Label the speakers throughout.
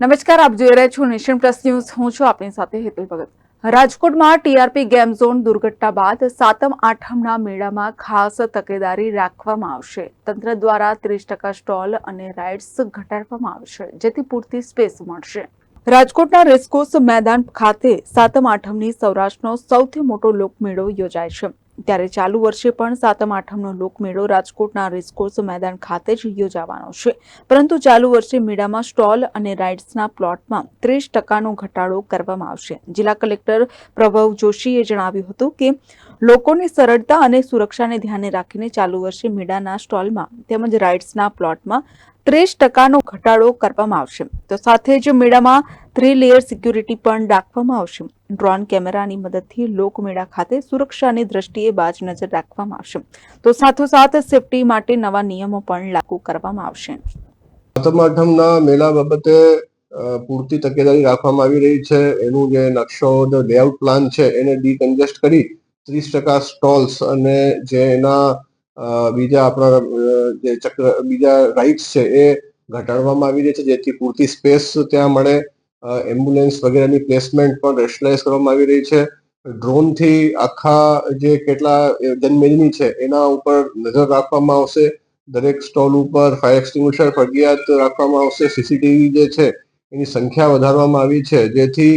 Speaker 1: નમસ્કાર, આપ જોઈ રહ્યા છો નેશન પ્લસ ન્યૂઝ. હું છું આપની સાથે હેતુલ ભગત. રાજકોટમાં ટીઆરપી ગેમ ઝોન દુર્ઘટના બાદ સાતમ આઠમના મેળામાં ખાસ તકેદારી રાખવામાં આવશે. તંત્ર દ્વારા ત્રીસ ટકા સ્ટોલ અને રાઇડ્સ ઘટાડવામાં આવશે, જેથી પૂરતી સ્પેસ મળશે. રાજકોટના રેસકોર્સ મેદાન ખાતે સાતમ આઠમની સૌરાષ્ટ્રનો સૌથી મોટો લોકમેળો યોજાય છે. ત્યારે ચાલુ વર્ષે પણ સાતમ આઠમનો લોકમેળો રાજકોટના રેસકોર્સ મેદાન ખાતે જ યોજાવાનો છે. પરંતુ ચાલુ વર્ષે મેળામાં સ્ટોલ અને રાઇડ્સના પ્લોટમાં ત્રીસ ટકાનો ઘટાડો કરવામાં આવશે. જિલ્લા કલેક્ટર પ્રભવ જોશીએ જણાવ્યું હતું કે, લોકોની સરળતા અને સુરક્ષાને ધ્યાને રાખીને ચાલુ વર્ષે મેળાના સ્ટોલમાં તેમજ રાઇડ્સના પ્લોટમાં ત્રીસ ટકાનો ઘટાડો કરવામાં આવશે. તો સાથે જ મેળામાં થ્રી લેયર સિક્યુરિટી પણ રાખવામાં આવશે. ડ્રોન કેમેરાની મદદથી લોકમેળા ખાતે સુરક્ષાની દ્રષ્ટિએ બાજ નજર રાખવામાં આવશે. તો સાથોસાથ સેફટી માટે નવા નિયમો પણ લાગુ કરવામાં આવશે.
Speaker 2: સાતમ આઠમના મેળા બાબતે પૂરતી તકેદારી રાખવામાં આવી રહી છે. એનું જે નકશો લેઆઉટ પ્લાન છે, એને ડીકન્જેસ્ટ કરી ત્રીસ ટકા સ્ટોલ્સ અને જે એના બીજા આપણા, જે ચક્ર, બીજા રાઇટ્સ છે એ ઘટાડવામાં આવી રહી છે, જેથી પૂરતી સ્પેસ ત્યાં મળે. એમ્બ્યુલન્સ વગેરેની પ્લેસમેન્ટ પણ રેશનલાઇઝ કરવામાં આવી રહી છે. ડ્રોનથી આખા જે કેટલા જનમેદની છે, એના ઉપર નજર રાખવામાં આવશે. દરેક સ્ટોલ ઉપર ફાયર એક્સટિંગ્વિશર ફરજિયાત રાખવામાં આવશે. સીસીટીવી જે છે, એની સંખ્યા વધારવામાં આવી છે. જેથી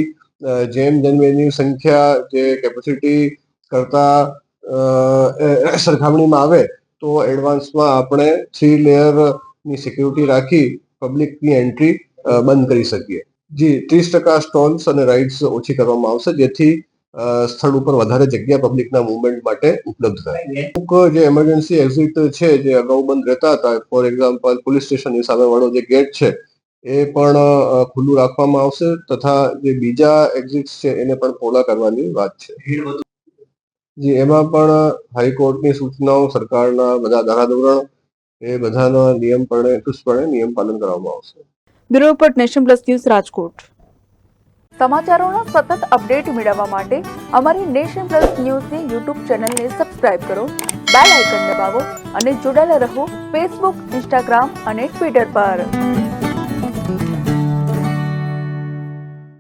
Speaker 2: જેમ જનમેદની સંખ્યા, જે કેપેસિટી કરતા સરખામણીમાં આવે તો એડવાન્સમાં આપણે થ્રી લેયરની સિક્યુરિટી રાખી પબ્લિકની એન્ટ્રી બંધ કરી શકીએ. જી, ત્રીસ ટકા સ્ટોલ્સ અને રાઇડ્સ ઓછી કરવામાં આવશે, જેથી સ્થળ ઉપર વધારે જગ્યા પબ્લિકના મુવમેન્ટ માટે ઉપલબ્ધ થાય. અમુક જે એમરજન્સી એક્ઝિટ છે, જે અગાઉ બંધ રહેતા હતા ફોર એક્ઝામ્પલ પોલીસ સ્ટેશનની સામેવાળો જે ગેટ છે, એ પણ ખુલ્લું રાખવામાં આવશે, તથા જે બીજા એક્ઝિટ્સ છે, એને પણ પહોળા કરવાની વાત છે. જી એમાં પણ હાઈકોર્ટની સૂચનાઓ સરકારના બધા ધારાધોરણ એ બધાના નિયમપણે ચુસ્તપણે નિયમ પાલન કરવામાં આવશે.
Speaker 1: Bureau report nation plus news Rajkot. સમાચારોનો સતત અપડેટ મેળવવા માટે અમારી નેશન પ્લસ ન્યૂઝની યુટ્યુબ ચેનલને સબસ્ક્રાઇબ કરો બેલ આઇકન દબાવો અને જોડાયેલા રહો ફેસબુક ઇન્સ્ટાગ્રામ અને ટ્વિટર પર.